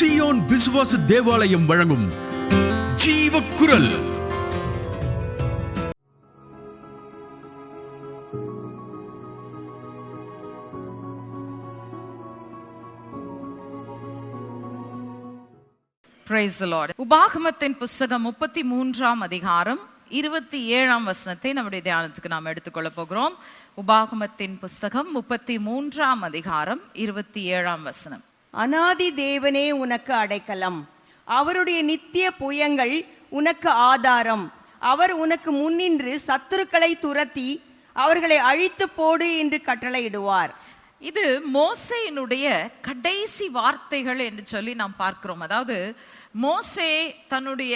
Zion விசுவாச தேவாலயம் வழங்கும் ஜீவ குரல் உபாகமத்தின் புஸ்தகம் முப்பத்தி மூன்றாம் அதிகாரம் இருபத்தி ஏழாம் வசனத்தை நம்முடைய தியானத்துக்கு நாம் எடுத்துக்கொள்ள போகிறோம். உபாகமத்தின் புஸ்தகம் முப்பத்தி மூன்றாம் அதிகாரம் இருபத்தி ஏழாம் வசனம். அனாதி தேவனே உனக்கு அடைக்கலம். அவருடைய நித்திய புயங்கள் உனக்கு ஆதாரம். அவர் உனக்கு முன்னின்று சத்துருக்களை துரத்தி அவர்களை அழித்து போடு என்று கட்டளையிடுவார். இது மோசையினுடைய கடைசி வார்த்தைகள் என்று சொல்லி நாம் பார்க்கிறோம். அதாவது மோசே தன்னுடைய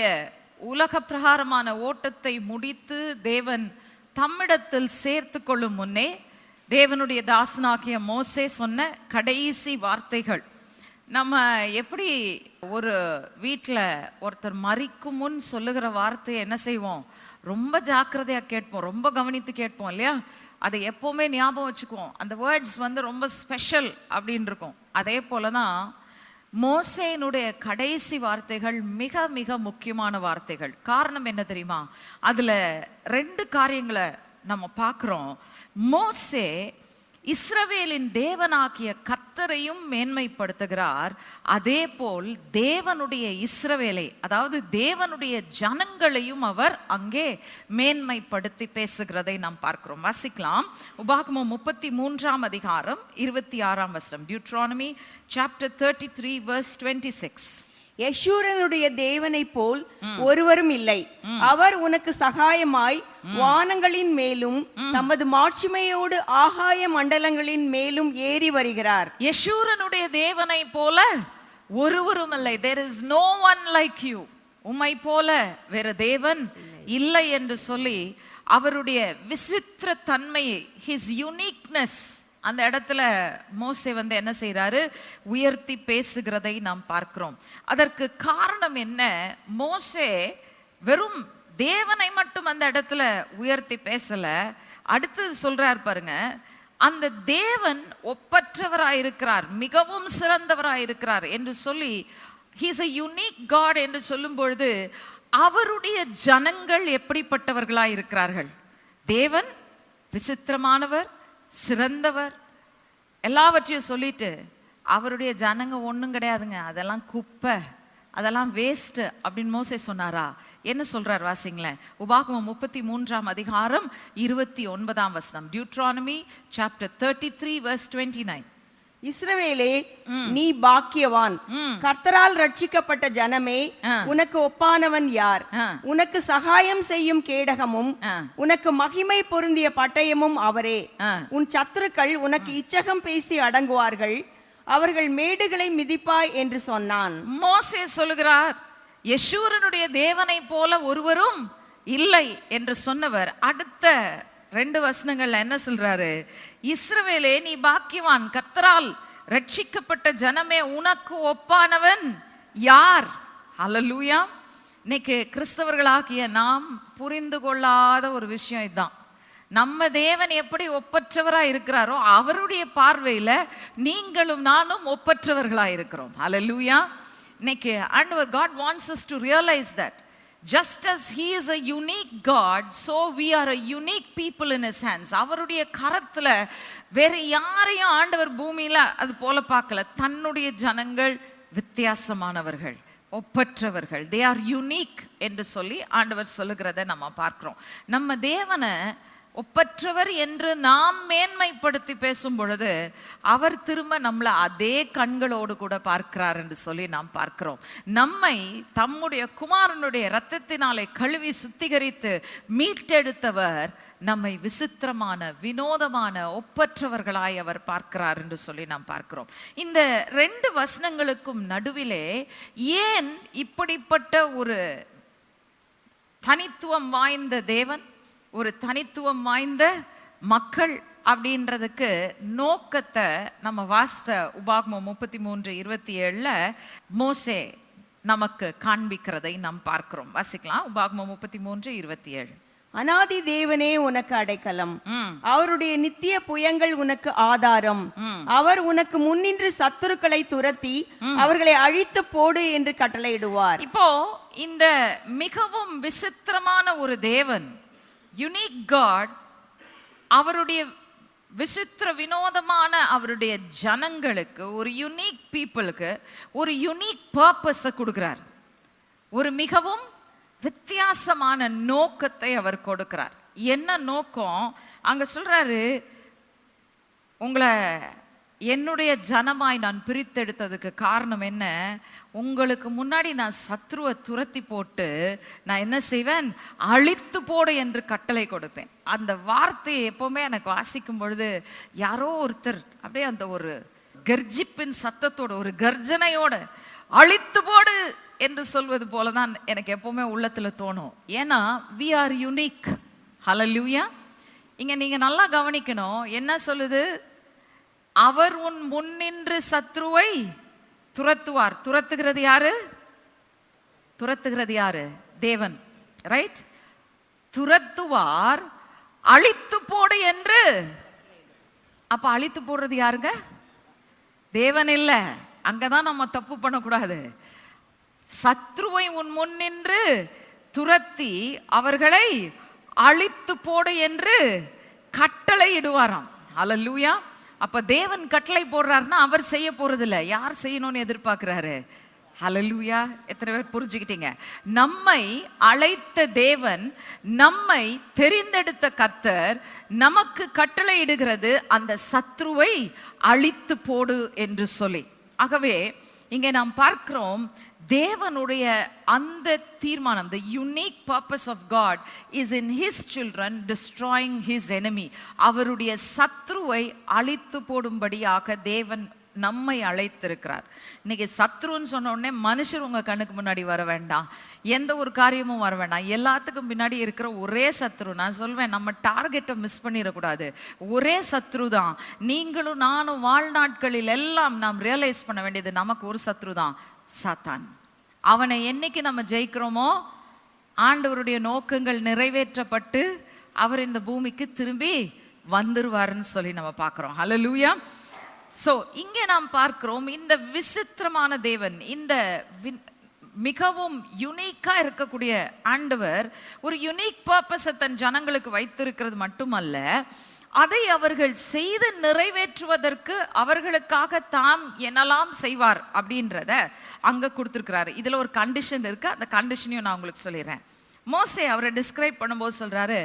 உலக பிரகாரமான ஓட்டத்தை முடித்து தேவன் தம்மிடத்தில் சேர்த்து கொள்ளும் முன்னே தேவனுடைய தாசனாகிய மோசே சொன்ன கடைசி வார்த்தைகள். நம்ம எப்படி ஒரு வீட்டில் ஒருத்தர் மறிக்கும் முன் சொல்லுகிற வார்த்தையை என்ன செய்வோம்? ரொம்ப ஜாக்கிரதையாக கேட்போம் ரொம்ப கவனித்து கேட்போம் இல்லையா? அதை எப்போவுமே ஞாபகம் வச்சுக்குவோம். அந்த வேர்ட்ஸ் வந்து ரொம்ப ஸ்பெஷல் அப்படின்னு இருக்கும். அதே போல தான் மோசேனுடைய கடைசி வார்த்தைகள் மிக மிக முக்கியமான வார்த்தைகள். காரணம் என்ன தெரியுமா? அதில் ரெண்டு காரியங்களை நம்ம பார்க்குறோம். மோசே இஸ்ரவேலின் தேவனாகிய கர்த்தரையும் மேன்மைப்படுத்துகிறார். அதே போல் தேவனுடைய இஸ்ரவேலை அதாவது தேவனுடைய ஜனங்களையும் அவர் அங்கே மேன்மைப்படுத்தி பேசுகிறதை நாம் பார்க்கிறோம். வாசிக்கலாம். உபாகமம் முப்பத்தி மூன்றாம் அதிகாரம் இருபத்தி ஆறாம் வசனம். Deuteronomy chapter thirty three verse twenty six யசூரனுடைய தேவனைப் போல் ஒருவரும் இல்லை. அவர் உனக்கு சகாயமாய் வானங்களின் மேலும் தமது மாட்சிமையோடு ஆகாய மண்டலங்களின் மேலும் ஏறி வருகிறார். யசூரனுடைய தேவனை போல ஒருவரும் இல்லை. There is no one like you உம்மை போல வேற தேவன் இல்லை என்று சொல்லி அவருடைய விசித்திர தன்மையை ஹிஸ் யுனிக்னஸ் அந்த இடத்துல மோசே வந்து என்ன செய்கிறாரு உயர்த்தி பேசுகிறதை நாம் பார்க்கிறோம். அதற்கு காரணம் என்ன? மோசே வெறும் தேவனை மட்டும் அந்த இடத்துல உயர்த்தி பேசலை. அடுத்தது சொல்கிறார் பாருங்க. அந்த தேவன் ஒப்பற்றவராக இருக்கிறார் மிகவும் சிறந்தவராக இருக்கிறார் என்று சொல்லி ஹீஸ் அ யுனிக் காட் என்று சொல்லும் பொழுது அவருடைய ஜனங்கள் எப்படிப்பட்டவர்களாக இருக்கிறார்கள் தேவன் விசித்திரமானவர் சிறந்தவர். எல்லாவற்றையும் சொல்லிட்டு அவருடைய ஜனங்க ஒன்றும் கிடையாதுங்க. அதெல்லாம் குப்பை அதெல்லாம் வேஸ்ட்டு அப்படின்னு மோசே சொன்னாரா? என்ன சொல்கிறார் வாசிங்களேன்? உபாகமம் முப்பத்தி மூன்றாம் அதிகாரம் இருபத்தி ஒன்பதாம் வசனம். Deuteronomy chapter thirty three verse twenty nine இஸ்ரவேலே நீ பாக்கியவான். கர்த்தரால் ரட்சிக்கப்பட்ட ஜனமே. உனக்கு ஒப்பானவன் யார். உனக்கு சகாயம் செய்யும் கேடகமும். உனக்கு மகிமை பொருந்திய பட்டயமும் அவரே. உன் சத்துருக்கள் உனக்கு இச்சகம் பேசி அடங்குவார்கள். அவர்கள் மேடுகளை மிதிப்பாய் என்று சொன்னான். மோசே சொல்லுகிறார் யசூரனுடைய தேவனை போல ஒருவரும் இல்லை என்று சொன்னவர். அடுத்த ரெண்டு வசனங்கள்ல என்ன சொல்றாரு? இஸ்ரவேலே நீ பாக்கியவான். கத்தரால் ரட்சிக்கப்பட்ட ஜனமே உனக்கு ஒப்பானவன் யார்? அலலூயா இன்னைக்கு கிறிஸ்தவர்களாகிய நாம் புரிந்து கொள்ளாத ஒரு விஷயம் இதுதான். நம்ம தேவன் எப்படி ஒப்பற்றவராக இருக்கிறாரோ அவருடைய பார்வையில் நீங்களும் நானும் ஒப்பற்றவர்களாக இருக்கிறோம். அலலூயா இன்னைக்கு and God wants us to realise that just as he is a unique God so we are a unique people in his hands அவருடைய கரத்துல வேற யாரையும் ஆண்டவர் பூமியில் அது போல பார்க்கல. தன்னுடைய ஜனங்கள் வித்தியாசமானவர்கள் ஒப்பற்றவர்கள். தே ஆர் யுனீக் என்று சொல்லி ஆண்டவர் சொல்லுகிறத நம்ம பார்க்கிறோம். நம்ம தேவனை ஒப்பற்றவர் என்று நாம் மேன்மைப்படுத்தி பேசும் பொழுது அவர் திரும்ப நம்மளை அதே கண்களோடு கூட பார்க்கிறார் என்று சொல்லி நாம் பார்க்கிறோம். நம்மை தம்முடைய குமாரனுடைய இரத்தத்தினாலே கழுவி சுத்திகரித்து மீட்டெடுத்தவர் நம்மை விசித்திரமான வினோதமான ஒப்பற்றவர்களாய் அவர் பார்க்கிறார் என்று சொல்லி நாம் பார்க்கிறோம். இந்த ரெண்டு வசனங்களுக்கும் நடுவிலே ஏன் இப்படிப்பட்ட ஒரு தனித்துவம் வாய்ந்த தேவன்? ஒரு தனித்துவம் வாய்ந்த மக்கள் அப்படின்றதுக்கு நோக்கத்தை நம்ம வாஸ்த உபாகமம் முப்பத்தி மூன்று இருபத்தி ஏழுல மோசே நமக்கு காண்பிக்கிறதை நாம் பார்க்கிறோம். வாசிக்கலாம். உபாகமம் முப்பத்தி மூன்று இருபத்தி ஏழு அனாதி தேவனே உனக்கு அடைக்கலம். அவருடைய நித்திய புயங்கள் உனக்கு ஆதாரம். அவர் உனக்கு முன்னின்று சத்துருக்களை துரத்தி அவர்களை அழித்து போடு என்று கட்டளையிடுவார். இப்போ இந்த மிகவும் விசித்திரமான ஒரு தேவன் யுனிக் காட் அவருடைய விசித்திர வினோதமான அவருடைய ஜனங்களுக்கு ஒரு யுனிக் பீப்புளுக்கு ஒரு யுனிக் பர்பஸை கொடுக்குறார். ஒரு மிகவும் வித்தியாசமான நோக்கத்தை அவர் கொடுக்கிறார். என்ன நோக்கம்? அங்க சொல்றாரு உங்களை என்னுடைய ஜனமாய் நான் பிரித்தெடுத்ததுக்கு காரணம் என்ன? உங்களுக்கு முன்னாடி நான் சத்ருவை துரத்தி போட்டு நான் என்ன செய்வேன்? அழித்து போடு என்று கட்டளை கொடுப்பேன். அந்த வார்த்தையை எப்போவுமே எனக்கு வாசிக்கும் பொழுது யாரோ ஒருத்தர் அப்படியே அந்த ஒரு கர்ஜிப்பின் சத்தத்தோட ஒரு கர்ஜனையோட அழித்து போடு என்று சொல்வது போல தான் எனக்கு எப்போவுமே உள்ளத்தில் தோணும். ஏன்னா வி ஆர் யுனிக் ஹலல்யூயா இங்கே நீங்கள் நல்லா கவனிக்கணும். என்ன சொல்லுது? அவர் உன் முன்னின்று சத்ருவை துரத்துவார். துரத்துகிறது யாரு? துரத்துகிறது யாரு? தேவன். ரைட் துரத்துவார் அழித்து போடு என்று. அப்ப அழித்து போடுறது யாருங்க? தேவன் இல்ல. அங்கதான் நம்ம தப்பு பண்ணக்கூடாது. சத்ருவை உன் முன் நின்று துரத்தி அவர்களை அழித்து போடு என்று கட்டளை இடுவாராம் அல்லூயா அப்ப தேவன் கட்டளை போடுறாருன்னா அவர் செய்ய போறதில்ல. யார் செய்யணும்னு எதிர்பார்க்கிறாரு? ஹலலூயா எத்தனை பேர் புரிஞ்சுக்கிட்டீங்க? நம்மை அழைத்த தேவன் நம்மை தெரிந்தெடுத்த கர்த்தர் நமக்கு கட்டளையிடுகிறது அந்த சத்ருவை அழித்து போடு என்று சொல்லி. ஆகவே இங்கே நாம் பார்க்கிறோம் தேவனுடைய அந்த தீர்மானம் the unique purpose of God is in his children destroying his enemy அவருடைய சத்ருவை அழித்து போடும்படியாக தேவன் நம்மை அழைத்திருக்கிறார். இன்னைக்கு சத்ருன்னு சொன்ன உடனே மனுஷர் உங்கள் கண்ணுக்கு முன்னாடி வர வேண்டாம். எந்த ஒரு காரியமும் வர வேண்டாம். எல்லாத்துக்கும் பின்னாடி இருக்கிற ஒரே சத்ரு. நான் சொல்வேன் நம்ம டார்கெட்டை மிஸ் பண்ணிடக்கூடாது. ஒரே சத்ரு தான் நீங்களும் நானும் வாழ்நாட்களில் எல்லாம் நாம் ரியலைஸ் பண்ண வேண்டியது நமக்கு ஒரு சத்ரு தான் சாத்தான். அவனை என்னைக்கு நம்ம ஜெயிக்கிறோமோ ஆண்டவருடைய நோக்கங்கள் நிறைவேற்றப்பட்டு அவர் இந்த பூமிக்கு திரும்பி வந்துருவாருன்னு சொல்லி நம்ம பார்க்குறோம். ஹலோ லூயா ஸோ இங்கே நாம் பார்க்கிறோம் இந்த விசித்திரமான தேவன் இந்த மிகவும் யுனிக்கா இருக்கக்கூடிய ஆண்டவர் ஒரு யுனிக் பர்பஸை தன் ஜனங்களுக்கு வைத்திருக்கிறது மட்டுமல்ல அதை அவர்கள் செய்து நிறைவேற்றுவதற்கு அவர்களுக்காக தாம் என்னெல்லாம் செய்வார் அப்படின்றத அங்கே கொடுத்துருக்கிறாரு. இதில் ஒரு கண்டிஷன் இருக்குது அந்த கண்டிஷனையும் நான் உங்களுக்கு சொல்லிடுறேன். மோசே அவரை டிஸ்கிரைப் பண்ணும்போது சொல்கிறாரு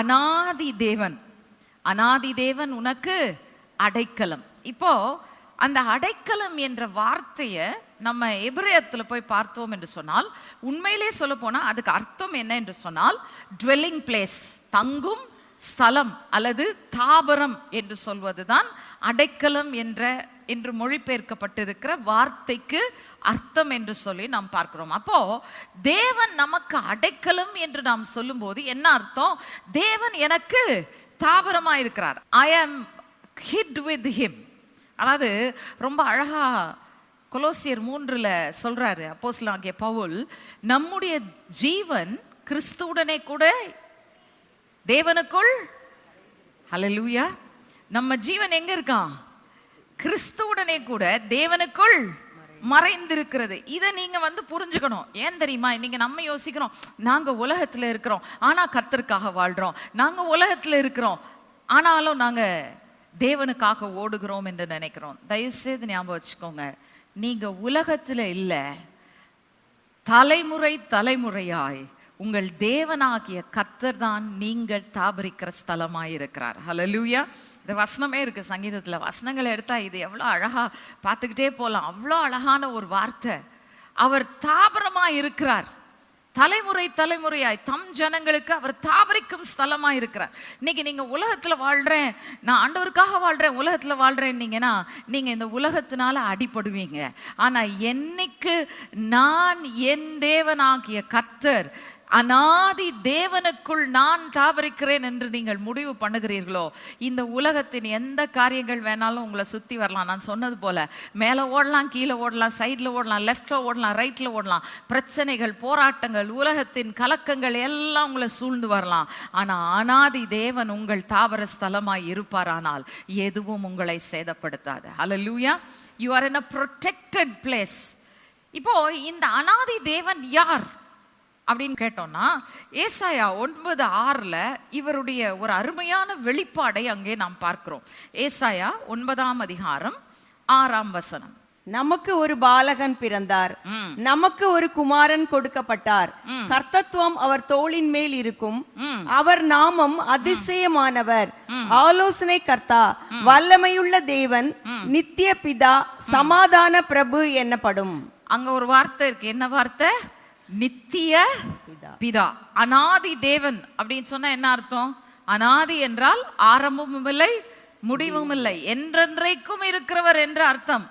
அனாதி தேவன் அனாதி தேவன் உனக்கு அடைக்கலம். இப்போ அந்த அடைக்கலம் என்ற வார்த்தையை நம்ம எபிரயத்தில் போய் பார்த்தோம் என்று சொன்னால் உண்மையிலே சொல்ல போனால் அதுக்கு அர்த்தம் என்ன என்று சொன்னால் ட்வெல்லிங் பிளேஸ் தங்கும் ஸ்தலம் அல்லது தாபரம் என்று சொல்வதுதான் அடைக்கலம் என்ற என்று மொழிபெயர்க்கப்பட்டிருக்கிற வார்த்தைக்கு அர்த்தம் என்று சொல்லி நாம் பார்க்கிறோம். அப்போ தேவன் நமக்கு அடைக்கலம் என்று நாம் சொல்லும்போது என்ன அர்த்தம்? தேவன் எனக்கு தாபரமா இருக்கிறார். ஐ ஆம் ஹிட் வித் ஹிம் அதாவது ரொம்ப அழகா கொலோசியர் மூன்றில் சொல்றாரு அப்போஸ்லாகிய பவுல் நம்முடைய ஜீவன் கிறிஸ்துவுடனே கூட தேவனுக்குள் ஹலலூயா நம்ம ஜீவன் எங்க இருக்கான்? கிறிஸ்துவுடனே கூட தேவனுக்குள் மறைந்திருக்கிறது. இதை நீங்க வந்து புரிஞ்சுக்கணும். ஏன் தெரியுமா? இன்னைக்கு நம்ம யோசிக்கிறோம் நாங்க உலகத்துல இருக்கிறோம். ஆனா கர்த்தருக்காக வாழ்றோம். நாங்க உலகத்துல இருக்கிறோம். ஆனாலும் நாங்க தேவனுக்காக ஓடுகிறோம் என்று நினைக்கிறோம். தயவு செய்து ஞாபகம் வச்சுக்கோங்க. நீங்க உலகத்துல இல்லை தலைமுறை தலைமுறையாய் உங்கள் தேவனாகிய கர்த்தர் தான் நீங்கள் தாபரிக்கிற ஸ்தலமாக இருக்கிறார் ஹalleluya இந்த வசனமே இருக்குது சங்கீதத்தில். வசனங்களை எடுத்தால் இது எவ்வளோ அழகா பார்த்துக்கிட்டே போகலாம் அவ்வளோ அழகான ஒரு வார்த்தை. அவர் தாபரமாக இருக்கிறார் தலைமுறை தலைமுறையாய் தம் ஜனங்களுக்கு அவர் தாபரிக்கும் ஸ்தலமாக இருக்கிறார் இன்னைக்கு நீங்கள் உலகத்தில் வாழ்கிறேன் நான் ஆண்டவருக்காக வாழ்கிறேன் உலகத்தில் வாழ்கிறேன்னீங்கன்னா நீங்கள் இந்த உலகத்தினால அடிபடுவீங்க. ஆனால் என்னைக்கு நான் என் தேவனாகிய கர்த்தர் அனாதி தேவனுக்குள் நான் தாவரிக்கிறேன் என்று நீங்கள் முடிவு பண்ணுகிறீர்களோ இந்த உலகத்தின் எந்த காரியங்கள் வேணாலும் உங்களை சுற்றி வரலாம். நான் சொன்னது போல மேலே ஓடலாம் கீழே ஓடலாம் சைடில் ஓடலாம் லெஃப்டில் ஓடலாம் ரைட்டில் ஓடலாம். பிரச்சனைகள் போராட்டங்கள் உலகத்தின் கலக்கங்கள் எல்லாம் உங்களை சூழ்ந்து வரலாம். ஆனால் அனாதி தேவன் உங்கள் தாவர ஸ்தலமாக இருப்பாரானால் எதுவும் உங்களை சேதப்படுத்தாது. ஹalleluya you are in a protected place இப்போ இந்த அனாதி தேவன் யார்? அப்படின்னு கேட்டோம்னா ஏசாயா ஒன்பது ஆறில் இவருடைய ஒரு அருமையான வெளிப்பாடை அங்கே நாம் பார்க்கிறோம். ஏசாயா ஒன்பதாம் அதிகாரம் ஆறாம் வசனம். நமக்கு ஒரு பாலகன் பிறந்தார். நமக்கு ஒரு குமாரன் கொடுக்கப்பட்டார். கர்த்தத்துவம் அவர் தோளின் மேல் இருக்கும். அவர் நாமம் அதிசயமானவர். ஆலோசனை கர்த்தா வல்லமையுள்ள தேவன் நித்திய பிதா சமாதான பிரபு என்னப்படும். அங்க ஒரு வார்த்தை இருக்கு. என்ன வார்த்தை? நித்திய பிதா. அனாதி தேவன் அப்படின்னு சொன்னா என்ன அர்த்தம்? அனாதி என்றால் ஆரம்பமும் இல்லை முடிவும் இல்லை. என்றென்றைக்கும் இருக்கிறவர் என்ற அர்த்தம்.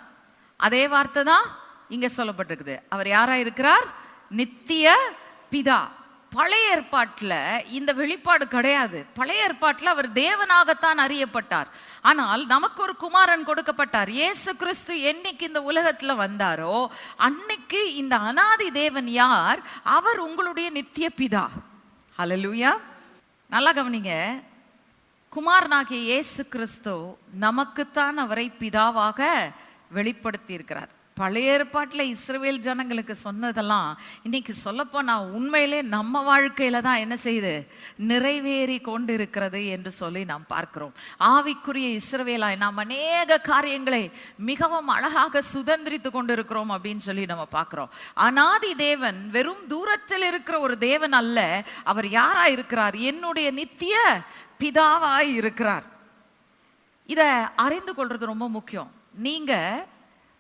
அதே வார்த்தை தான் இங்க சொல்லப்பட்டிருக்குது. அவர் யாரா இருக்கிறார்? நித்திய பிதா. பழைய ஏற்பாட்டில் இந்த வெளிப்பாடு கிடையாது. பழைய ஏற்பாட்டில் அவர் தேவனாகத்தான் அறியப்பட்டார். ஆனால் நமக்கு ஒரு குமாரன் கொடுக்கப்பட்டார். இயேசு கிறிஸ்து என்னைக்கு இந்த உலகத்தில் வந்தாரோ அன்னைக்கு இந்த அனாதி தேவன் யார்? அவர் உங்களுடைய நித்திய பிதா. ஹலலூயா நல்லா கவனிங்க. குமாரனாகிய இயேசு கிறிஸ்து நமக்குத்தான் அவரை பிதாவாக வெளிப்படுத்தி இருக்கிறார் பழைய ஏற்பாட்டில் இஸ்ரவேல் ஜனங்களுக்கு சொன்னதெல்லாம் இன்னைக்கு சொல்லப்போனா உண்மையிலே நம்ம வாழ்க்கையில தான் என்ன செய்யுது? நிறைவேறி கொண்டிருக்கிறது என்று சொல்லி நாம் பார்க்கிறோம். ஆவிக்குரிய இஸ்ரவேலாய் நாம் அநேக காரியங்களை மிகவும் அழகாக சுதந்திரித்து கொண்டிருக்கிறோம் அப்படின்னு சொல்லி நம்ம பார்க்கிறோம். அனாதி தேவன் வெறும் தூரத்தில் இருக்கிற ஒரு தேவன் அல்ல அவர் யாரா இருக்கிறார்? என்னுடைய நித்திய பிதாவாய் இருக்கிறார். இதை அறிந்து கொள்றது ரொம்ப முக்கியம். நீங்க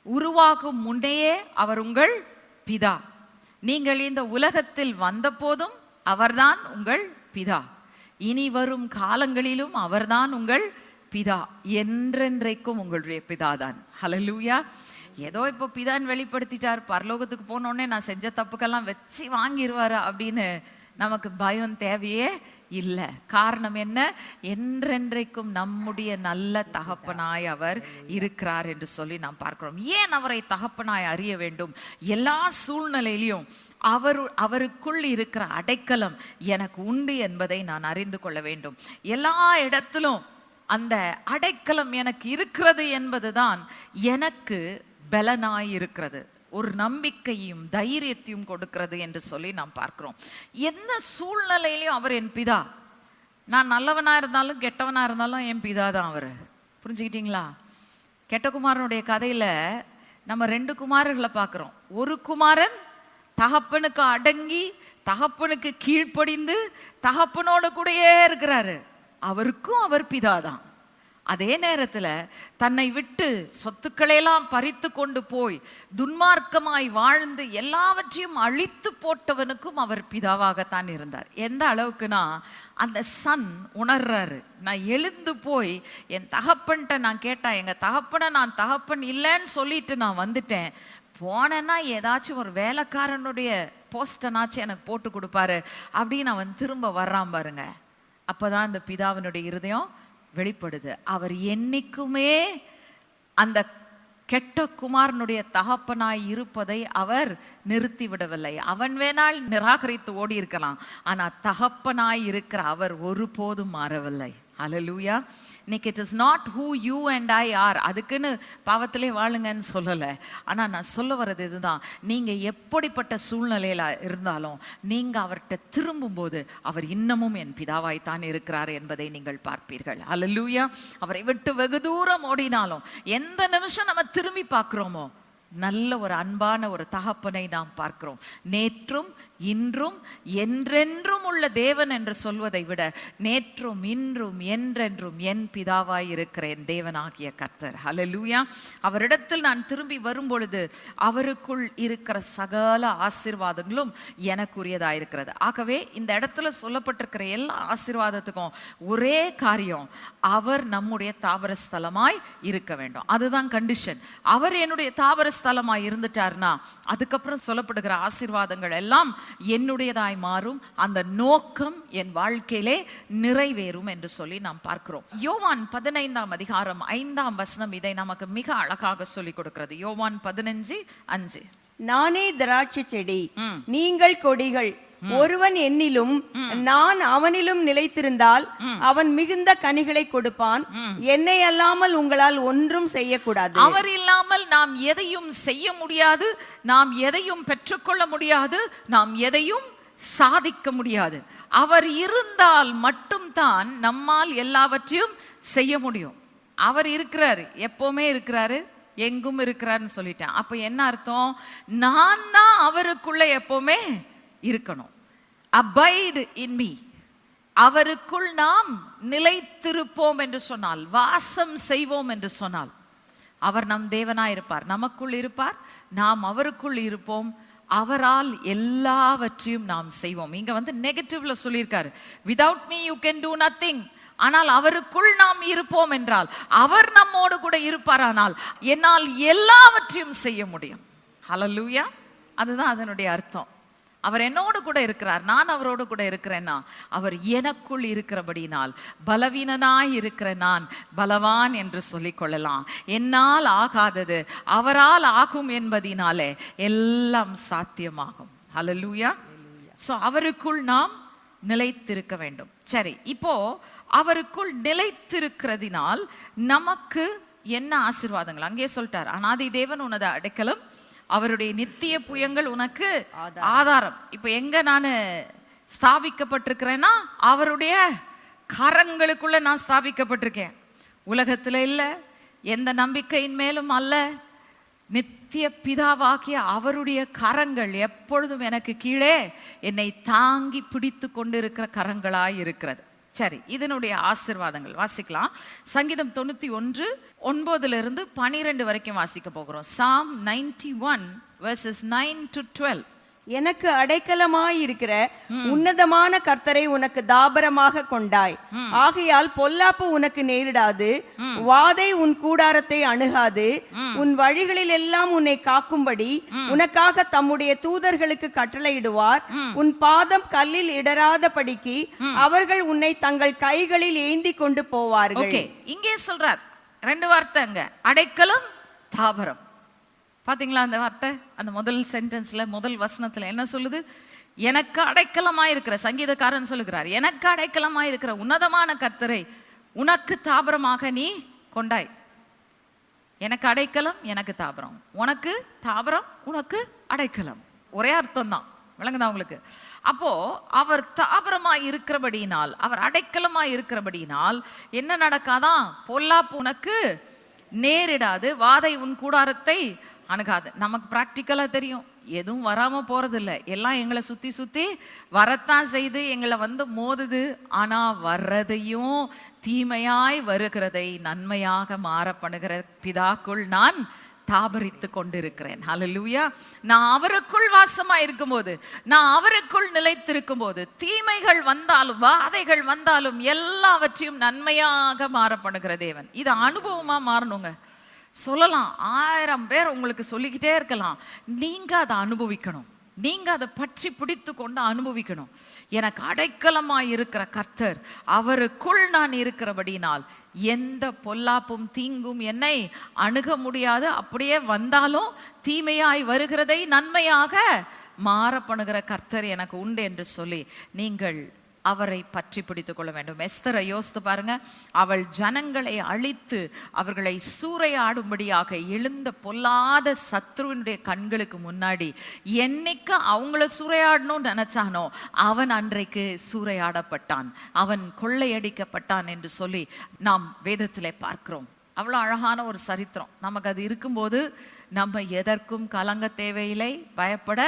உருவாகும் முன்னையே அவர் உங்கள் பிதா. நீங்கள் இந்த உலகத்தில் வந்தபோதும் அவர்தான் உங்கள் பிதா. இனி வரும் காலங்களிலும் அவர்தான் உங்கள் பிதா. என்றென்றைக்கும் உங்களுடைய பிதா தான் ஹலலூயா ஏதோ இப்போ பிதான் வெளிப்படுத்திட்டார். பரலோகத்துக்கு போனோடனே நான் செஞ்ச தப்புக்கெல்லாம் வச்சு வாங்கிடுவார் அப்படின்னு நமக்கு பயம் தேவையே இல்லை. காரணம் என்ன? என்றென்றைக்கும் நம்முடைய நல்ல தகப்பனாய் அவர் இருக்கிறார் என்று சொல்லி நாம் பார்க்கிறோம். ஏன் அவரை தகப்பனாய் அறிய வேண்டும்? எல்லா சூழ்நிலையிலையும் அவர் அவருக்குள் இருக்கிற அடைக்கலம் எனக்கு உண்டு என்பதை நான் அறிந்து கொள்ள வேண்டும். எல்லா இடத்திலும் அந்த அடைக்கலம் எனக்கு இருக்கிறது என்பதுதான் எனக்கு பலனாய் இருக்கிறது. ஒரு நம்பிக்கையும் தைரியத்தையும் கொடுக்கிறது என்று சொல்லி நாம் பார்க்கிறோம். எந்த சூழ்நிலையிலையும் அவர் என் பிதா? நான் நல்லவனாக இருந்தாலும் கெட்டவனாக இருந்தாலும் என் பிதா தான் அவர். புரிஞ்சுக்கிட்டீங்களா? கெட்ட குமாரனுடைய நம்ம ரெண்டு குமாரர்களை பார்க்குறோம். ஒரு குமாரன் தகப்பனுக்கு அடங்கி தகப்பனுக்கு கீழ்ப்படிந்து தகப்பனோட கூடயே இருக்கிறாரு. அவருக்கும் அவர் பிதா தான். அதே நேரத்தில் தன்னை விட்டு சொத்துக்களையெல்லாம் பறித்து கொண்டு போய் துன்மார்க்கமாய் வாழ்ந்து எல்லாவற்றையும் அழித்து போட்டவனுக்கும் அவர் பிதாவாகத்தான் இருந்தார். எந்த அளவுக்குனா அந்த சன் உணர்றாரு. நான் எழுந்து போய் என் தகப்பன்ட்ட நான் கேட்டேன் எங்கள் தகப்பனை நான் தகப்பன் இல்லைன்னு சொல்லிட்டு நான் வந்துட்டேன். போனேன்னா ஏதாச்சும் ஒரு வேலைக்காரனுடைய போஸ்டனாச்சும் எனக்கு போட்டு கொடுப்பாரு. அப்படின்னு அவன் திரும்ப வர்றான் பாருங்க. அப்போதான் அந்த பிதாவினுடைய இருதயம் வெளிப்படுது. அவர் என்னைக்குமே அந்த கெட்ட குமாரனுடைய தகப்பனாய் இருப்பதை அவர் நிறுத்தி விடவில்லை. அவன் வேணால் நிராகரித்து ஓடி இருக்கலாம் ஆனால் தகப்பனாய் இருக்கிற அவர் ஒருபோதும் மாறவில்லை. அலலூயா இன்னைக்கு it is not who you and I are அதுக்குன்னு பாவத்திலே வாழுங்கன்னு சொல்லலை. ஆனால் நான் சொல்ல வர்றது இதுதான். நீங்கள் எப்படிப்பட்ட சூழ்நிலையில் இருந்தாலும் நீங்கள் அவர்கிட்ட திரும்பும்போது அவர் இன்னமும் என் பிதாவாய்த்தான் இருக்கிறார் என்பதை நீங்கள் பார்ப்பீர்கள். அலலூயா அவரை விட்டு வெகு தூரம் ஓடினாலும் எந்த நிமிஷம் நம்ம திரும்பி பார்க்குறோமோ நல்ல ஒரு அன்பான ஒரு தகப்பனை நாம் பார்க்கிறோம். நேற்றும் இன்றும் என்றென்றும் உள்ள தேவன் என்று சொல்வதை விட நேற்றும் இன்றும் என்றென்றும் என் பிதாவாய் இருக்கிற என் தேவனாகிய கர்த்தர். ஹலலூயா அவரிடத்தில் நான் திரும்பி வரும் பொழுது அவருக்குள் இருக்கிற சகல ஆசீர்வாதங்களும் எனக்குரியதாக இருக்கிறது. ஆகவே இந்த இடத்துல சொல்லப்பட்டிருக்கிற எல்லா ஆசீர்வாதத்துக்கும் ஒரே காரியம் அவர் நம்முடைய தாவர ஸ்தலமாய் இருக்க வேண்டும். அதுதான் கண்டிஷன் அவர் என்னுடைய தாவர ஸ்தலமாய் இருந்துட்டார்னா அதுக்கப்புறம் சொல்லப்படுகிற ஆசீர்வாதங்கள் எல்லாம் என்னுடையதாய் மாறும். அந்த நோக்கம் என் வாழ்க்கையிலே நிறைவேறும் என்று சொல்லி நாம் பார்க்கிறோம். யோவான் பதினைந்தாம் அதிகாரம் ஐந்தாம் வசனம் இதை நமக்கு மிக அழகாக சொல்லிக் கொடுக்கிறது. யோவான் பதினஞ்சு அஞ்சு. நானே திராட்சை செடி. நீங்கள் கொடிகள். ஒருவன் என்னிலும் நான் அவனிலும் நிலைத்திருந்தால் அவன் மிகுந்த கனிகளை கொடுப்பான். என்னை அல்லாமல் உங்களால் ஒன்றும் செய்யக்கூடாது. அவர் இல்லாமல் நாம் எதையும் செய்ய முடியாது நாம் எதையும் பெற்றுக்கொள்ள முடியாது நாம் எதையும் சாதிக்க முடியாது. அவர் இருந்தால் மட்டும்தான் நம்மால் எல்லாவற்றையும் செய்ய முடியும். அவர் இருக்கிறாரு எப்பவுமே இருக்கிறாரு எங்கும் இருக்கிறாருன்னு சொல்லிட்டேன். அப்ப என்ன அர்த்தம்? நான் தான் அவருக்குள்ள எப்பவுமே இருக்கணும். அபைடு இன் மீ அவருக்குள் நாம் நிலைத்திருப்போம் என்று சொன்னால் வாசம் செய்வோம் என்று சொன்னால் அவர் நம் தேவனாய் இருப்பார். நமக்குள் இருப்பார் நாம் அவருக்குள் இருப்போம். அவரால் எல்லாவற்றையும் நாம் செய்வோம். இங்க வந்து நெகட்டிவ்ல சொல்லியிருக்காரு. Without me you can do nothing ஆனால் அவருக்குள் நாம் இருப்போம் என்றால் அவர் நம்மோடு கூட இருப்பாரானால் என்னால் எல்லாவற்றையும் செய்ய முடியும். ஹலலூயா அதுதான் அதனுடைய அர்த்தம். அவர் என்னோடு கூட இருக்கிறார். நான் அவரோடு கூட இருக்கிறேன்னா அவர் எனக்குள் இருக்கிறபடினால் பலவீனனாய் இருக்கிற நான் பலவான் என்று சொல்லிக்கொள்ளலாம் என்னால் ஆகாதது அவரால் ஆகும் என்பதினாலே எல்லாம் சாத்தியமாகும். அலலூயா சோ அவருக்குள் நாம் நிலைத்திருக்க வேண்டும். சரி இப்போ அவருக்குள் நிலைத்திருக்கிறதினால் நமக்கு என்ன ஆசீர்வாதங்கள்? அங்கே சொல்லிட்டார் அனாதி தேவன் உனது அடைக்கலம் அவருடைய நித்திய புயங்கள் உனக்கு ஆதாரம். இப்போ எங்க நான் ஸ்தாபிக்கப்பட்டிருக்கிறேன்னா அவருடைய கரங்களுக்குள்ள நான் ஸ்தாபிக்கப்பட்டிருக்கேன். உலகத்துல இல்ல எந்த நம்பிக்கையின் மேலும் அல்ல. நித்திய பிதாவாகிய அவருடைய கரங்கள் எப்பொழுதும் எனக்கு கீழே என்னை தாங்கி பிடித்து கொண்டிருக்கிற கரங்களாய் இருக்கிறது. சரி இதனுடைய ஆசிர்வாதங்கள். வாசிக்கலாம். சங்கீதம் தொண்ணூத்தி ஒன்று ஒன்பதுல இருந்து பனிரெண்டு வரைக்கும் வாசிக்க போகிறோம். Psalm ninety one verses nine to twelve எனக்கு அடைக்கலமாயிருக்கிற உன்னதமான கர்த்தரை உனக்கு தாபரமாக கொண்டாய். ஆகையால் பொல்லாப்பு உனக்கு நேரிடாது. வாதை உன் கூடாரத்தை அணுகாது. உன் வழிகளில் எல்லாம் உன்னை காக்கும்படி உனக்காக தம்முடைய தூதர்களுக்கு கட்டளையிடுவார். உன் பாதம் கல்லில் இடராதபடிக்கு அவர்கள் உன்னை தங்கள் கைகளில் ஏந்தி கொண்டு போவார்கள். இங்கே சொல்றார். ரெண்டு வார்த்தை அங்க. அடைக்கலம் தாபரம். பார்த்தீங்களா அந்த வார்த்தை? அந்த முதல் சென்டென்ஸில் முதல் வசனத்தில் என்ன சொல்லுது? எனக்கு அடைக்கலமாக இருக்கிற சங்கீதக்காரன் சொல்லுகிறார் எனக்கு அடைக்கலமாக இருக்கிற உன்னதமான கர்த்தரை உனக்கு தாபரமாக நீ கொண்டாய். எனக்கு அடைக்கலம் எனக்கு தாபரம். உனக்கு தாபரம் உனக்கு அடைக்கலம். ஒரே அர்த்தம் தான் விளங்குதா உங்களுக்கு? அப்போ அவர் தாபரமாக இருக்கிறபடியினால் அவர் அடைக்கலமாக இருக்கிறபடியினால் என்ன நடக்காதான்? பொல்லாப்பு உனக்கு நேரிடாது. வாதை உன் கூடாரத்தை அணுகாது. நமக்கு ப்ராக்டிக்கலாக தெரியும். எதுவும் வராம போறதில்ல. எல்லாம் எங்களை சுத்தி சுத்தி வரத்தான் செய்து எங்களை வந்து மோதுது. ஆனா வர்றதையும் தீமையாய் வருகிறதை நன்மையாக மாற பண்ணுகிற பிதாக்குள் நான் தாபரித்து கொண்டிருக்கிறேன். ஹalleluya நான் அவருக்குள் வாசமா இருக்கும்போது நான் அவருக்குள் நிலைத்திருக்கும் போது தீமைகள் வந்தாலும் வாதைகள் வந்தாலும் எல்லாவற்றையும் நன்மையாக மாற பண்ணுகிற தேவன். இது அனுபவமா மாறணுங்க. சொல்லலாம். ஆயிரம் பேர் உங்களுக்கு சொல்லிக்கிட்டே இருக்கலாம். நீங்கள் அதை அனுபவிக்கணும். நீங்கள் அதை பற்றி பிடித்து கொண்டு அனுபவிக்கணும். எனக்கு அடைக்கலமாக இருக்கிற கர்த்தர் அவருக்குள் நான் இருக்கிறபடினால் எந்த பொல்லாப்பும் தீங்கும் என்னை அணுக முடியாது. அப்படியே வந்தாலும் தீமையாய் வருகிறதை நன்மையாக மாறப்பணுகிற கர்த்தர் எனக்கு உண்டு என்று சொல்லி நீங்கள் அவரை பற்றி பிடித்துக் கொள்ள வேண்டும். எஸ்தரை யோசித்து பாருங்க. அவள் ஜனங்களை அழித்து அவர்களை சூறையாடும்படியாக எழுந்த பொல்லாத சத்ருவினுடைய கண்களுக்கு முன்னாடி என்னைக்கு அவங்கள சூறையாடணும்னு நினைச்சானோ அவன் அன்றைக்கு சூறையாடப்பட்டான். அவன் கொள்ளையடிக்கப்பட்டான் என்று சொல்லி நாம் வேதத்திலே பார்க்கிறோம். அவ்வளோ அழகான ஒரு சரித்திரம். நமக்கு அது இருக்கும்போது நம்ம எதற்கும் கலங்க தேவையில்லை. பயப்பட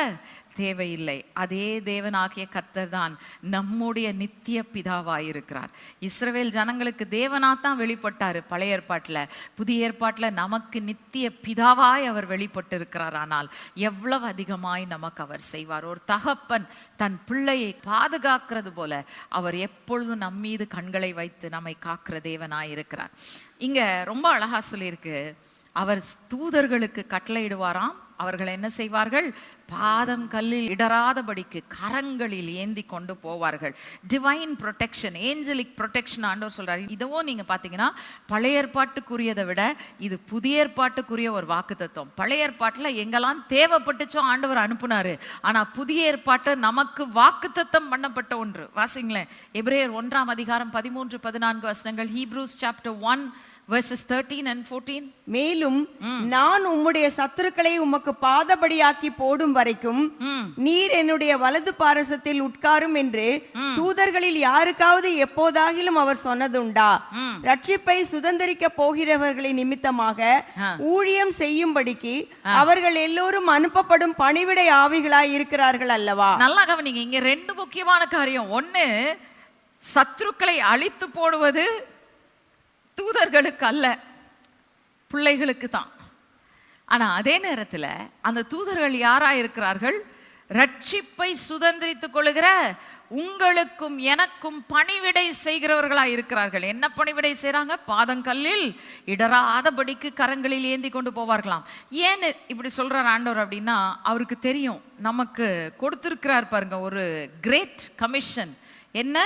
தேவையில்லை. அதே தேவனாகிய கர்த்தர் தான் நம்முடைய நித்திய பிதாவாயிருக்கிறார். இஸ்ரவேல் ஜனங்களுக்கு தேவனாத்தான் வெளிப்பட்டாரு பழைய ஏற்பாட்டில். புதிய ஏற்பாட்டில் நமக்கு நித்திய பிதாவாய் அவர் வெளிப்பட்டு இருக்கிறார் ஆனால் எவ்வளவு அதிகமாய் நமக்கு அவர் செய்வார். ஒரு தகப்பன் தன் பிள்ளையை பாதுகாக்கிறது போல அவர் எப்பொழுதும் நம்மீது கண்களை வைத்து நம்மை காக்கிற தேவனாய் இருக்கிறார் இங்க ரொம்ப அழகா சொல்லியிருக்கு. அவர் தூதர்களுக்கு கட்டளையிடுவாராம். அவர்கள் என்ன செய்வார்கள்? பாதம் கல்லில் இடராதபடிக்கு கரங்களில் ஏந்தி கொண்டு போவார்கள். டிவைன் ப்ரொடெக்ஷன் ஏஞ்சலிக் ப்ரொடெக்ஷன் ஆண்டவர் சொல்றாரு. இதுவும் நீங்க பாத்தீங்கன்னா பழைய ஏற்பாட்டுக்குரியதை விட இது புதிய ஏற்பாட்டுக்குரிய ஒரு வாக்கு தத்துவம் பழைய ஏற்பாட்டுல எங்கெல்லாம் தேவைப்பட்டுச்சோ ஆண்டவர் அனுப்புனாரு. ஆனா புதிய ஏற்பாட்டு நமக்கு வாக்குத்தத்தம் பண்ணப்பட்ட ஒன்று. வாசிங்களேன். எப்ரேயர் ஒன்றாம் அதிகாரம் பதிமூன்று பதினான்கு வசனங்கள். Hebrews chapter one verses 13 and 14 மேலும் நான் உம்முடைய சத்துருக்களை உமக்கு பாதபடியாக்கி போடும் வரைக்கும் நீர் என்னுடைய வலது பாரசத்தில் உட்காரும் என்று தூதர்களில் யாருக்காவது எப்போதாகிலும் அவர் சொன்னதுண்டா? ரட்சிப்பை சுதந்திரிக்க போகிறவர்களின் நிமித்தமாக ஊழியம் செய்யும்படிக்கு அவர்கள் எல்லோரும் அனுப்பப்படும் பணிவிடை ஆவிகளாய் இருக்கிறார்கள் அல்லவா? நல்லா கவனிங்க இங்க ரெண்டு முக்கியமான காரியம். ஒண்ணு சத்துருக்களை அழித்து போடுவது தூதர்களுக்கு அல்ல பிள்ளைகளுக்கு தான் ஆனா அதே நேரத்தில் அந்த தூதர்கள் யாராக இருக்கிறார்கள் ரட்சிப்பை சுதந்திரித்துக் கொள்கிற உங்களுக்கும் எனக்கும் பணிவிடை செய்கிறவர்களா இருக்கிறார்கள். என்ன பணிவிடை செய்கிறாங்க பாதங்கல்லில் இடராதபடிக்கு கரங்களில் ஏந்தி கொண்டு போவார்களாம். ஏன் இப்படி சொல்கிறார் ஆண்டவர் அப்படின்னா அவருக்கு தெரியும். நமக்கு கொடுத்துருக்கிறார் பாருங்க ஒரு கிரேட் கமிஷன் என்ன?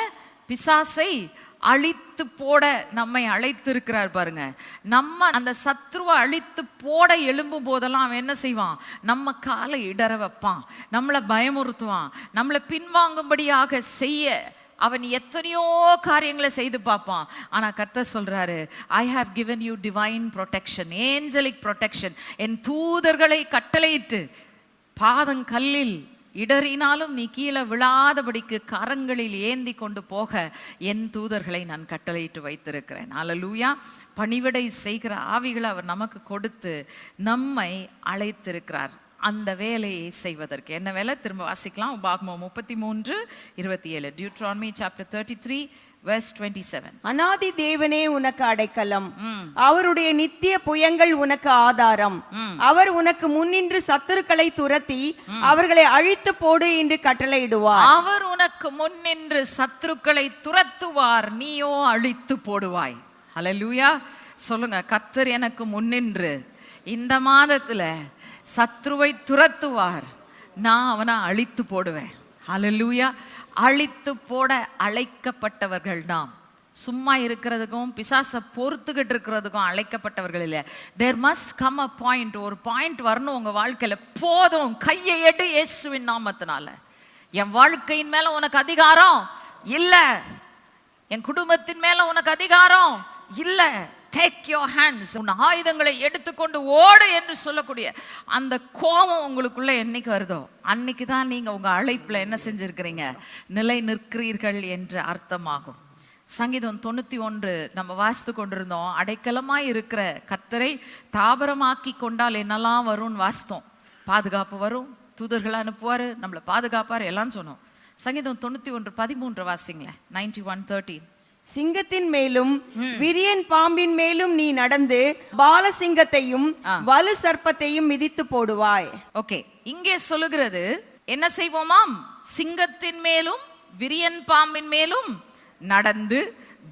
பிசாசை அழித்து போட நம்மை அழைத்திருக்கிறார் பாருங்க. நம்ம அந்த சத்ருவை அழித்து போட எழும்பும் போதெல்லாம் அவன் என்ன செய்வான்? நம்ம காலை இடற வைப்பான். நம்மளை பயமுறுத்துவான். நம்மளை பின்வாங்கும்படியாக செய்ய அவன் எத்தனையோ காரியங்களை செய்து பார்ப்பான். ஆனால் கர்த்தர் சொல்றாரு I have given you divine protection angelic protection என் தூதர்களை கட்டளையிட்டு பாதங்கல்லில் இடறினாலும் நீ கீழே விழாதபடிக்கு கரங்களில் ஏந்தி கொண்டு போக என் தூதர்களை நான் கட்டளையிட்டு வைத்திருக்கிறேன். அல்லேலூயா பணிவிடை செய்கிற ஆவிகளை அவர் நமக்கு கொடுத்து நம்மை அழைத்திருக்கிறார். அந்த வேலையை செய்வதற்கு. என்ன வேலை? திரும்ப வாசிக்கலாம். உபாகமோ முப்பத்தி மூன்று இருபத்தி ஏழு. Deuteronomy chapter thirty three verse twenty seven அனாதி தேவனே உனக்கு அடைக்கலம். அவருடைய நித்திய புயங்கள் உனக்கு ஆதாரம். அவர் உனக்கு முன்னின்று சத்துருக்களை துரத்தி அவர்களை அழித்து போடு என்று கட்டளையிடுவார். அவர் உனக்கு முன்னின்று சத்துருக்களை துரத்துவார் நீயோ அழித்து போடுவாய். ஹalleluya சொல்லுங்க கத்தர் எனக்கு முன்னின்று இந்த மாதத்துல சத்ருவை துரத்துவார் நான் அவனை அழித்து போடுவேன். ஹalleluya அழித்து போட அழைக்கப்பட்டவர்கள் நாம். சும்மா இருக்கிறதுக்கும் பிசாசை பொறுத்துக்கிட்டு இருக்கிறதுக்கும் அழைக்கப்பட்டவர்கள் இல்லை. There must come a point ஒரு பாயிண்ட் வரணும் உங்கள் வாழ்க்கையில். போதும் கையை எடு இயேசுவின் நாமத்தினால. என் வாழ்க்கையின் மேலே உனக்கு அதிகாரம் இல்லை. என் குடும்பத்தின் மேலே உனக்கு அதிகாரம் இல்லை. டேக் யோர் ஹேண்ட்ஸ் உன் ஆயுதங்களை எடுத்துக்கொண்டு ஓடு என்று சொல்லக்கூடிய அந்த கோபம் உங்களுக்குள்ள என்னைக்கு வருதோ அன்னைக்கு தான் நீங்கள் உங்கள் அழைப்பில் என்ன செஞ்சுருக்கிறீங்க? நிலை நிற்கிறீர்கள் என்று அர்த்தமாகும். சங்கீதம் தொண்ணூற்றி ஒன்று நம்ம வாசித்து கொண்டிருந்தோம். அடைக்கலமாக இருக்கிற கத்தரை தாபரமாக்கி கொண்டால் என்னெல்லாம் வரும்னு வாசித்தோம். பாதுகாப்பு வரும் தூதர்களை அனுப்புவார் நம்மளை பாதுகாப்பார் எல்லாம் சொன்னோம். சங்கீதம் தொண்ணூற்றி ஒன்று பதிமூன்று வாசிங்களேன். நைன்டி ஒன் தேர்ட்டீன் சிங்கத்தின் மேலும் விரியன் பாம்பின் மேலும் நீ நடந்து பாலசிங்கத்தையும் வலு சர்ப்பத்தையும் மிதித்து போடுவாய். ஓகே இங்கே சொல்லுகிறது என்ன செய்வோமாம்? சிங்கத்தின் மேலும் விரியன் பாம்பின் மேலும் நடந்து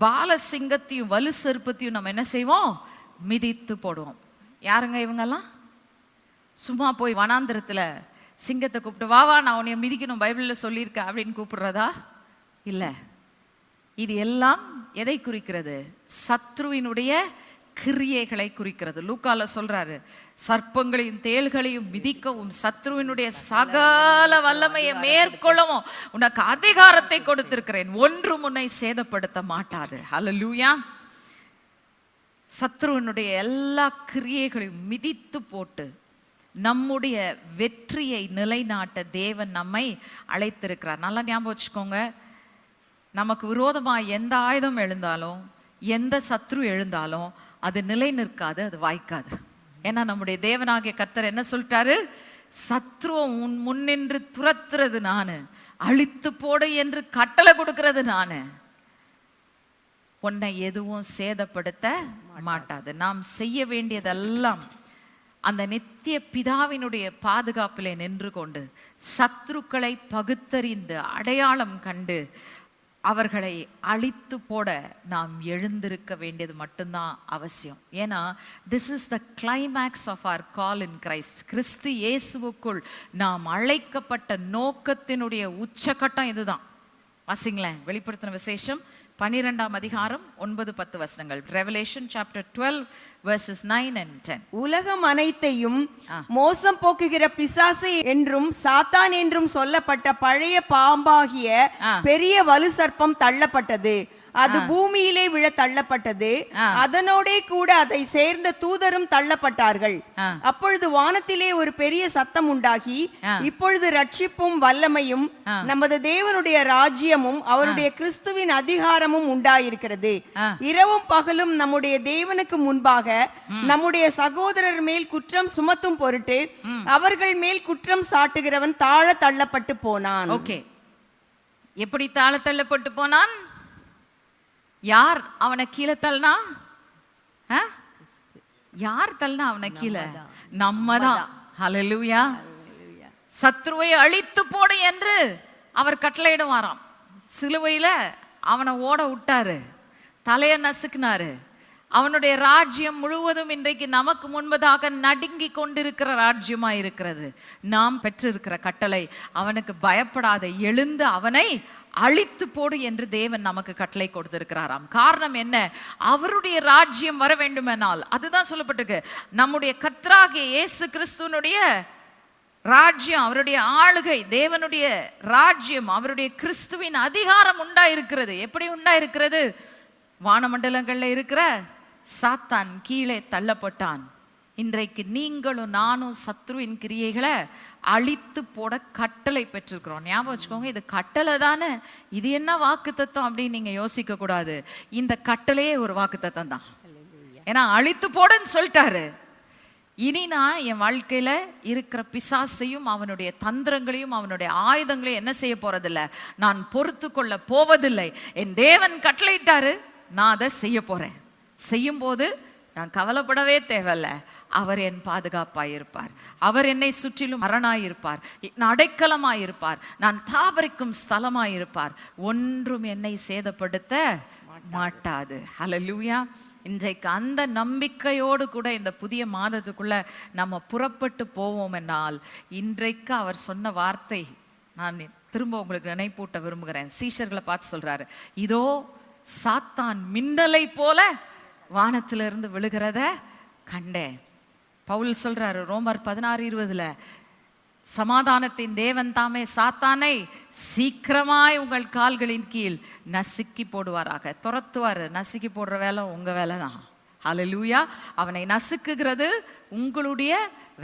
பால சிங்கத்தையும் வலு செருப்பத்தையும் நம்ம என்ன செய்வோம்? மிதித்து போடுவோம். யாருங்க இவங்கெல்லாம்? சும்மா போய் வனாந்திரத்துல சிங்கத்தை கூப்பிட்டு வா வா நான் உன்னைய மிதிக்கணும் பைபிளில் சொல்லியிருக்கேன் அப்படின்னு கூப்பிடுறதா? இல்லை. இது எல்லாம் எதை குறிக்கிறது? சத்ருவினுடைய கிரியைகளை குறிக்கிறது. லூக்கால சொல்றாரு சர்ப்பங்களையும் தேள்களையும் மிதிக்கவும் சத்ருவினுடைய சகல வல்லமையை மேற்கொள்ளவும் உனக்கு அதிகாரத்தை கொடுத்திருக்கிறேன். ஒன்று முன்னை சேதப்படுத்த மாட்டாது. ஹalleluya சத்ருவினுடைய எல்லா கிரியைகளையும் மிதித்து போட்டு நம்முடைய வெற்றியை நிலைநாட்ட தேவன் நம்மை அழைத்திருக்கிறார். நல்லா ஞாபகம் வச்சுக்கோங்க. நமக்கு விரோதமாக எந்த ஆயுதம் எழுந்தாலும் எந்த சத்ரு எழுந்தாலும் அது நிலை நிற்காது அது வாய்க்காது. ஏன்னா நம்முடைய தேவனாகிய கர்த்தர் என்ன சொல்லிட்டாரு? சத்ருவை உன் முன்னின்று துரத்துறது நானு அழித்து போடு என்று கட்டளை கொடுக்கிறது நானு. உன்னை எதுவும் சேதப்படுத்த மாட்டாது. நாம் செய்ய வேண்டியதெல்லாம் அந்த நித்திய பிதாவினுடைய பாதுகாப்பிலே நின்று கொண்டு சத்ருக்களை பகுத்தறிந்து அடையாளம் கண்டு அவர்களை அழித்து போட நாம் எழுந்திருக்க வேண்டியது மட்டும்தான் அவசியம். ஏன்னா this is the climax of our call in Christ கிறிஸ்து இயேசுவுக்குள் நாம் அழைக்கப்பட்ட நோக்கத்தினுடைய உச்சக்கட்டம் இதுதான். வாசிங்களேன் வெளிப்படுத்தின விசேஷம் பனிரெண்டாம் அதிகாரம் ஒன்பது பத்து வசனங்கள். Revelation chapter twelve verses nine and ten உலகம் அனைத்தையும் மோசம் போக்குகிற பிசாசு என்றும் சாத்தான் என்றும் சொல்லப்பட்ட பழைய பாம்பாகிய. பெரிய வலு சர்ப்பம் தள்ளப்பட்டது. அது பூமியிலே விழ தள்ளப்பட்டது. அதனோடே கூட அதை சேர்ந்த தூதரும் தள்ளப்பட்டார்கள். அப்பொழுது வானத்திலே ஒரு பெரிய சத்தம் உண்டாகி. இப்பொழுது ரட்சிப்பும் வல்லமையும் நமது தேவனுடைய ராஜ்யமும் அவருடைய கிறிஸ்துவின் அதிகாரமும் உண்டாயிருக்கிறது. இரவும் பகலும் நம்முடைய தேவனுக்கு முன்பாக நம்முடைய சகோதரர் மேல் குற்றம் சுமத்தும் பொருட்டு அவர்கள் மேல் குற்றம் சாட்டுகிறவன் தாழ தள்ளப்பட்டு போனான். ஓகே. எப்படி தாழ தள்ளப்பட்டு போனான்? யார் அவனை கீழே தள்ளனா? யார் தள்ளனா அவனை கீழே? நம்ம தான் ஹalleluya. சத்ருவை அழித்து போடு என்று அவர் கட்டளையிடுவாராம். சிலுவையில அவனை ஓட விட்டாரு. தலையை நசுக்குனாரு. அவனுடைய ராஜ்யம் முழுவதும் இன்றைக்கு நமக்கு முன்பதாக நடுங்கி கொண்டிருக்கிற ராஜ்யமா இருக்கிறது. நாம் பெற்றிருக்கிற கட்டளை அவனுக்கு பயப்படாத எழுந்து அவனை அழித்து போடு என்று தேவன் நமக்கு கட்டளை கொடுத்திருக்கிறாராம். காரணம் என்ன? அவருடைய ராஜ்யம் வர வேண்டுமென்றால் அதுதான் சொல்லப்பட்டிருக்கு. நம்முடைய கத்ராகிய இயேசு கிறிஸ்துவனுடைய ராஜ்யம் அவருடைய ஆளுகை தேவனுடைய ராஜ்யம் அவருடைய கிறிஸ்துவின் அதிகாரம் உண்டாயிருக்கிறது. எப்படி உண்டாயிருக்கிறது? வானமண்டலங்கள்ல இருக்கிற சாத்தான் கீழே தள்ளப்பட்டான். இன்றைக்கு நீங்களும் நானும் சத்ருவின் கிரியைகளை அழித்து போட கட்டளை பெற்றிருக்கிறோம். ஞாபகம் வச்சுக்கோங்க இது கட்டளை தானே? இது என்ன வாக்கு தத்துவம் அப்படின்னு நீங்க யோசிக்க கூடாது. இந்த கட்டளையே ஒரு வாக்கு தத்துவம் தான் ஏன்னா அழித்து போடுன்னு சொல்லிட்டாரு. இனி நான் என் வாழ்க்கையில இருக்கிற பிசாசையும் அவனுடைய தந்திரங்களையும் அவனுடைய ஆயுதங்களையும் என்ன செய்ய போறதில்ல? நான் பொறுத்து கொள்ள போவதில்லை. என் தேவன் கட்டளையிட்டாரு. நான் அதை செய்ய போறேன். செய்யும்போது நான் கவலைப்படவே தேவையில்ல. அவர் என் பாதுகாப்பாய் இருப்பார் அவர் என்னை சுற்றிலும் அரணாயிருப்பார் என் அடைக்கலமாயிருப்பார். நான் தாபரிக்கும் ஸ்தலமாயிருப்பார். ஒன்றும் என்னை சேதப்படுத்த மாட்டாது. ஹalleluya இன்றைக்கு அந்த நம்பிக்கையோடு கூட இந்த புதிய மாதத்துக்குள்ள நம்ம புறப்பட்டு போவோம் என்னால் இன்றைக்கு அவர் சொன்ன வார்த்தை நான் திரும்ப உங்களுக்கு நினைப்பூட்ட விரும்புகிறேன். சீஷர்களை பார்த்து சொல்றாரு. இதோ சாத்தான் மின்னலை போல வானத்திலிருந்து விழுகிறத கண்டேன். பவுல் சொல்றாரு ரோமர் பதினாறு இருபதுல சமாதானத்தின் தேவன் தாமே சாத்தானை சீக்கிரமாய் உங்கள் கால்களின் கீழ் நசுக்கி போடுவாராக. துரத்துவாரு நசுக்கி போடுற வேலை உங்க வேலை தான் ஹalleluya அவனை நசுக்குகிறது உங்களுடைய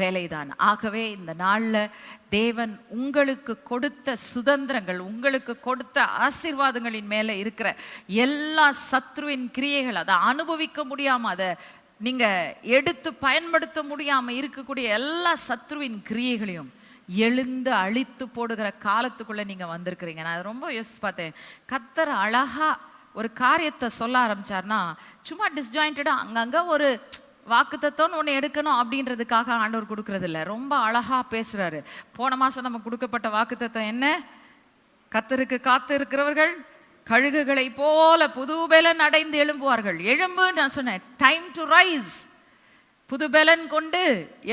வேலைதான். ஆகவே இந்த நாளில் தேவன் உங்களுக்கு கொடுத்த சுதந்திரங்கள் உங்களுக்கு கொடுத்த ஆசீர்வாதங்களின் மேலே இருக்கிற எல்லா சத்ருவின் கிரியைகள் அதை அனுபவிக்க முடியாமல் அதை நீங்கள் எடுத்து பயன்படுத்த முடியாமல் இருக்கக்கூடிய எல்லா சத்ருவின் கிரியைகளையும் எழுந்து அழித்து போடுகிற காலத்துக்குள்ளே நீங்கள் வந்திருக்கிறீங்க. நான் அதை ரொம்ப யோசிச்சு பார்த்தேன். கத்தர் அழகா ஒரு காரியத்தை சொல்ல ஆரம்பிச்சார்னா சும்மா டிஸ்ஜாயிண்டடா அங்கங்கே ஒரு வாக்குத்தத்தோன்னு ஒன்று எடுக்கணும் அப்படின்றதுக்காக ஆண்டவர் கொடுக்கறது இல்லை ரொம்ப அழகாக பேசுகிறாரு போன மாதம் நம்ம கொடுக்கப்பட்ட வாக்குத்தத்தம் என்ன? கத்தருக்கு காத்து இருக்கிறவர்கள் கழுகுகளை போல புதுபெலன் அடைந்து எழும்புவார்கள். எழும்பு நான் சொன்னேன் டைம் டு ரைஸ் புதுபெலன் கொண்டு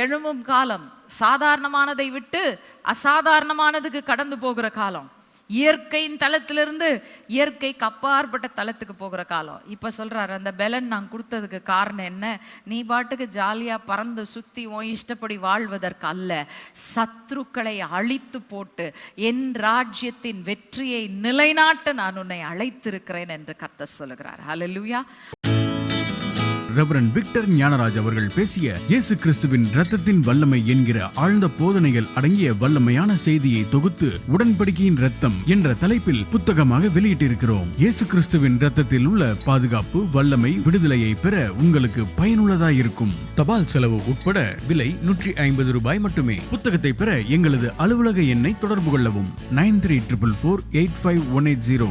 எழும்பும் காலம். சாதாரணமானதை விட்டு அசாதாரணமானதுக்கு கடந்து போகிற காலம். இயற்கையின் தளத்திலிருந்து இயற்கைக்கு அப்பாற்பட்ட தளத்துக்கு போகிற காலம். இப்ப சொல்றாரு அந்த பெலன் நான் கொடுத்ததுக்கு காரணம் என்ன? நீ பாட்டுக்கு ஜாலியா பறந்து சுத்தி உன் இஷ்டப்படி வாழ்வதற்கு அல்ல சத்ருக்களை அழித்து போட்டு என் ராஜ்யத்தின் வெற்றியை நிலைநாட்ட நான் உன்னை அழைத்திருக்கிறேன் என்று கத்த சொல்லுகிறார். ஹalleluya ரெவரன் விக்டர் ஞானராஜ் அவர்கள் பேசிய இயேசு கிறிஸ்துவின் ரத்தத்தின் வல்லமை என்கிற ஆழ்ந்த போதனைகள் அடங்கிய வல்லமையான செய்தியை தொகுத்து உடன்படிக்கையின் ரத்தம் என்ற தலைப்பில் புத்தகமாக வெளியிட்டிருக்கிறோம். இயேசு கிறிஸ்துவின் ரத்தத்தில் உள்ள பாதுகாப்பு வல்லமை விடுதலையை பெற உங்களுக்கு பயனுள்ளதா இருக்கும். தபால் செலவு உட்பட விலை நூற்றி ஐம்பது ரூபாய் மட்டுமே. புத்தகத்தை பெற எங்களது அலுவலக எண்ணை தொடர்பு கொள்ளவும். Nine three triple four eight five one eight zero.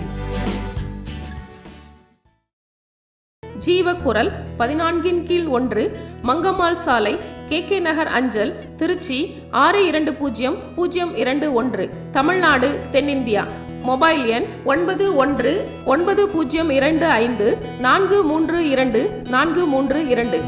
ஜீவக்குரல் பதினான்கின் கீழ் ஒன்று மங்கம்மாள் சாலை கே கே நகர் அஞ்சல் திருச்சி ஆறு இரண்டு பூஜ்ஜியம் பூஜ்ஜியம் இரண்டு ஒன்று தமிழ்நாடு தென்னிந்தியா. மொபைல் எண் ஒன்பது ஒன்று ஒன்பது பூஜ்ஜியம் இரண்டு ஐந்து நான்கு மூன்று இரண்டு நான்கு மூன்று இரண்டு.